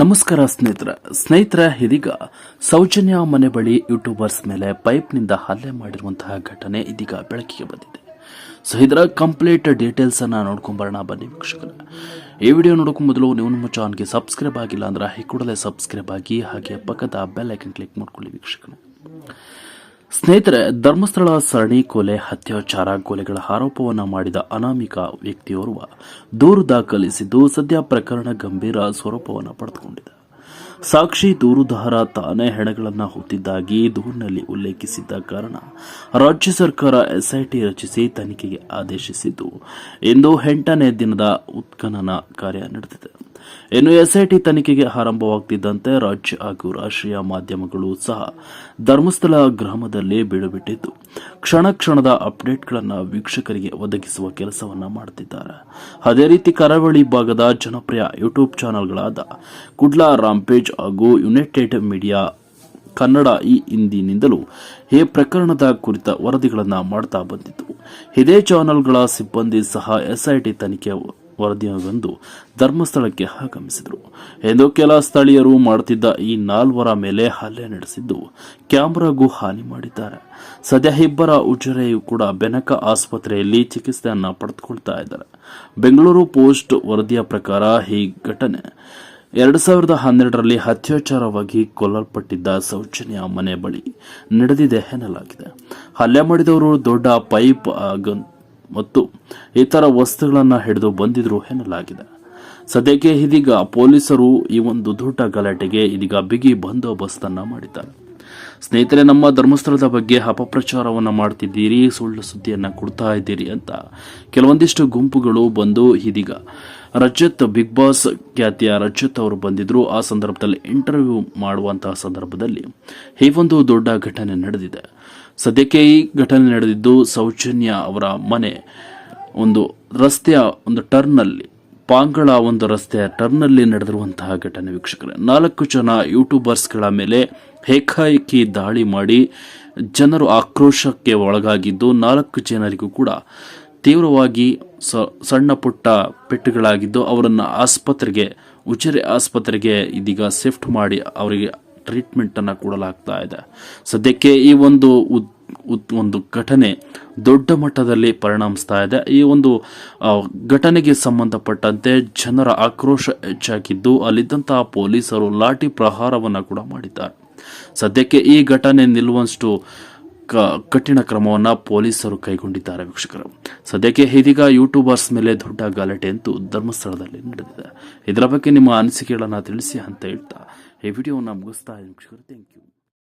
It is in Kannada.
ನಮಸ್ಕಾರ ಸ್ನೇಹಿತರ. ಸ್ನೇಹಿತರ, ಇದೀಗ ಸೌಜನ್ಯ ಮನೆ ಬಳಿ ಯೂಟ್ಯೂಬರ್ಸ್ ಮೇಲೆ ಪೈಪ್ನಿಂದ ಹಲ್ಲೆ ಮಾಡಿರುವಂತಹ ಘಟನೆ ಇದೀಗ ಬೆಳಕಿಗೆ ಬಂದಿದೆ. ಸೊ ಇದರ ಕಂಪ್ಲೀಟ್ ಡೀಟೇಲ್ಸ್ ಅನ್ನ ನೋಡ್ಕೊಂಬರೋಣ ಬನ್ನಿ ವೀಕ್ಷಕರ. ಈ ವಿಡಿಯೋ ನೋಡೋಕ್ಕೂ ಮೊದಲು ನೀವು ನಮ್ಮ ಚಾನಲ್ಗೆ ಸಬ್ಸ್ಕ್ರೈಬ್ ಆಗಿಲ್ಲ ಅಂದ್ರೆ ಈ ಸಬ್ಸ್ಕ್ರೈಬ್ ಆಗಿ ಹಾಗೆ ಪಕ್ಕದ ಬೆಲ್ ಐಕನ್ ಕ್ಲಿಕ್ ಮಾಡ್ಕೊಳ್ಳಿ ವೀಕ್ಷಕರು. ಸ್ನೇಹಿತರೆ, ಧರ್ಮಸ್ಥಳ ಸರಣಿ ಕೊಲೆ ಹತ್ಯಾಚಾರ ಕೊಲೆಗಳ ಆರೋಪವನ್ನು ಮಾಡಿದ ಅನಾಮಿಕ ವ್ಯಕ್ತಿಯೋರ್ವ ದೂರು ದಾಖಲಿಸಿದ್ದು ಸದ್ಯ ಪ್ರಕರಣ ಗಂಭೀರ ಸ್ವರೂಪವನ್ನು ಪಡೆದುಕೊಂಡಿದೆ. ಸಾಕ್ಷಿ ದೂರುದಾರ ತಾನೇ ಹೆಣಗಳನ್ನು ಹೊತ್ತಿದ್ದಾಗಿ ದೂರಿನಲ್ಲಿ ಉಲ್ಲೇಖಿಸಿದ್ದ ಕಾರಣ ರಾಜ್ಯ ಸರ್ಕಾರ ಎಸ್ಐಟಿ ರಚಿಸಿ ತನಿಖೆಗೆ ಆದೇಶಿಸಿದ್ದು, ಇಂದು ಎಂಟನೇ ದಿನದ ಉತ್ಖನನ ಕಾರ್ಯ ನಡೆದಿದೆ. ಇನ್ನು ಎಸ್ಐಟಿ ತನಿಖೆಗೆ ಆರಂಭವಾಗ್ತಿದ್ದಂತೆ ರಾಜ್ಯ ಹಾಗೂ ರಾಷ್ಟ್ರೀಯ ಮಾಧ್ಯಮಗಳು ಸಹ ಧರ್ಮಸ್ಥಳ ಗ್ರಾಮದಲ್ಲಿ ಬೀಡುಬಿಟ್ಟಿದ್ದು ಕ್ಷಣ ಕ್ಷಣದ ಅಪ್ಡೇಟ್ಗಳನ್ನು ವೀಕ್ಷಕರಿಗೆ ಒದಗಿಸುವ ಕೆಲಸವನ್ನ ಮಾಡುತ್ತಿದ್ದಾರೆ ಅದೇ ರೀತಿ ಕರಾವಳಿ ಭಾಗದ ಜನಪ್ರಿಯ ಯೂಟ್ಯೂಬ್ ಚಾನೆಲ್ಗಳಾದ ಕುಡ್ಲಾ ರಾಂಪೇಜ್ ಹಾಗೂ ಯುನೈಟೆಡ್ ಮೀಡಿಯಾ ಕನ್ನಡ ಈ ಹಿಂದಿನಿಂದಲೂ ಈ ಪ್ರಕರಣದ ಕುರಿತ ವರದಿಗಳನ್ನು ಮಾಡ್ತಾ ಬಂದಿತ್ತು ಇದೇ ಚಾನೆಲ್ಗಳ ಸಿಬ್ಬಂದಿ ಸಹ ಎಸ್ಐಟಿ ತನಿಖೆ ವರದಿಯೊಂದು ಧರ್ಮಸ್ಥಳಕ್ಕೆ ಆಗಮಿಸಿದರು. ಎಂದು ಕೆಲ ಸ್ಥಳೀಯರು ಮಾಡುತ್ತಿದ್ದ ಈ ನಾಲ್ವರ ಮೇಲೆ ಹಲ್ಲೆ ನಡೆಸಿದ್ದು ಕ್ಯಾಮ್ರಾಗೂ ಹಾನಿ ಮಾಡಿದ್ದಾರೆ. ಸದ್ಯ ಇಬ್ಬರ ಉಜ್ಜರೆಯು ಕೂಡ ಬೆನಕ ಆಸ್ಪತ್ರೆಯಲ್ಲಿ ಚಿಕಿತ್ಸೆಯನ್ನು ಪಡೆದುಕೊಳ್ತಾ ಇದ್ದಾರೆ. ಬೆಂಗಳೂರು ಪೋಸ್ಟ್ ವರದಿಯ ಪ್ರಕಾರ ಈ ಘಟನೆ ಎರಡು ಸಾವಿರದ ಹನ್ನೆರಡರಲ್ಲಿ ಅತ್ಯಾಚಾರವಾಗಿ ಕೊಲ್ಲಲ್ಪಟ್ಟಿದ್ದ ಸೌಜನ್ಯ ಮನೆ ಬಳಿ ನಡೆದಿದೆ ಎನ್ನಲಾಗಿದೆ. ಹಲ್ಲೆ ಮಾಡಿದವರು ದೊಡ್ಡ ಪೈಪ್ ಮತ್ತು ಇತರ ವಸ್ತುಗಳನ್ನು ಹಿಡಿದು ಬಂದಿದ್ರು ಎನ್ನಲಾಗಿದೆ. ಸದ್ಯಕ್ಕೆ ಇದೀಗ ಪೊಲೀಸರು ಈ ಒಂದು ದೊಡ್ಡ ಗಲಾಟೆಗೆ ಇದೀಗ ಬಿಗಿ ಬಂದೋಬಸ್ತನ್ನು ಮಾಡಿದ್ದಾರೆ. ಸ್ನೇಹಿತರೆ, ನಮ್ಮ ಧರ್ಮಸ್ಥಳದ ಬಗ್ಗೆ ಅಪಪ್ರಚಾರವನ್ನು ಮಾಡ್ತಿದ್ದೀರಿ, ಸುಳ್ಳು ಸುದ್ದಿಯನ್ನು ಕೊಡ್ತಾ ಇದ್ದೀರಿ ಅಂತ ಕೆಲವೊಂದಿಷ್ಟು ಗುಂಪುಗಳು ಬಂದು ಇದೀಗ ರಜತ್ ಬಿಗ್ ಬಾಸ್ ಖ್ಯಾತಿಯ ರಜತ್ ಅವರು ಬಂದಿದ್ದರು ಆ ಸಂದರ್ಭದಲ್ಲಿ ಇಂಟರ್ವ್ಯೂ ಮಾಡುವಂತಹ ಸಂದರ್ಭದಲ್ಲಿ ಈ ಒಂದು ದೊಡ್ಡ ಘಟನೆ ನಡೆದಿದೆ. ಸದ್ಯಕ್ಕೆ ಈ ಘಟನೆ ನಡೆದಿದ್ದು ಸೌಜನ್ಯ ಅವರ ಮನೆ. ಒಂದು ರಸ್ತೆಯ ಒಂದು ಟರ್ನಲ್ಲಿ ಪಾಂಗಳ ಒಂದು ರಸ್ತೆಯ ಟರ್ನಲ್ಲಿ ನಡೆದಿರುವಂತಹ ಘಟನೆ ವೀಕ್ಷಕರೇ. ನಾಲ್ಕು ಜನ ಯೂಟ್ಯೂಬರ್ಸ್ಗಳ ಮೇಲೆ ಏಕಾಏಕಿ ದಾಳಿ ಮಾಡಿ ಜನರು ಆಕ್ರೋಶಕ್ಕೆ ಒಳಗಾಗಿದ್ದು, ನಾಲ್ಕು ಜನರಿಗೂ ಕೂಡ ತೀವ್ರವಾಗಿ ಸಣ್ಣ ಪುಟ್ಟ ಪೆಟ್ಟುಗಳಾಗಿದ್ದು ಅವರನ್ನು ಆಸ್ಪತ್ರೆಗೆ ಉಚರಿ ಆಸ್ಪತ್ರೆಗೆ ಇದೀಗ ಶಿಫ್ಟ್ ಮಾಡಿ ಅವರಿಗೆ ಟ್ರೀಟ್ಮೆಂಟ್ ಅನ್ನ ಕೊಡಲಾಗ್ತಾ ಇದೆ. ಸದ್ಯಕ್ಕೆ ಈ ಒಂದು ಒಂದು ಘಟನೆ ದೊಡ್ಡ ಮಟ್ಟದಲ್ಲಿ ಪರಿಣಾಮಿಸ್ತಾ ಇದೆ. ಈ ಒಂದು ಘಟನೆಗೆ ಸಂಬಂಧಪಟ್ಟಂತೆ ಜನರ ಆಕ್ರೋಶ ಹೆಚ್ಚಾಗಿದ್ದು ಅಲ್ಲಿದ್ದಂತಹ ಪೊಲೀಸರು ಲಾಠಿ ಪ್ರಹಾರವನ್ನು ಕೂಡ ಮಾಡಿದ್ದಾರೆ. ಸದ್ಯಕ್ಕೆ ಈ ಘಟನೆ ನಿಲ್ಲುವಷ್ಟು ಕ- ಕಠಿಣ ಕ್ರಮವನ್ನು ಪೊಲೀಸರು ಕೈಗೊಂಡಿದ್ದಾರೆ ವೀಕ್ಷಕರು. ಸದ್ಯಕ್ಕೆ ಇದೀಗ ಯೂಟ್ಯೂಬರ್ಸ್ ಮೇಲೆ ದೊಡ್ಡ ಗಲಾಟೆ ಅಂತೂ ಧರ್ಮಸ್ಥಳದಲ್ಲಿ ನಡೆದಿದೆ. ಇದರ ಬಗ್ಗೆ ನಿಮ್ಮ ಅನಿಸಿಕೆಗಳನ್ನು ತಿಳಿಸಿ ಅಂತ ಹೇಳ್ತಾ エブリオナムスターにくしくる天気を。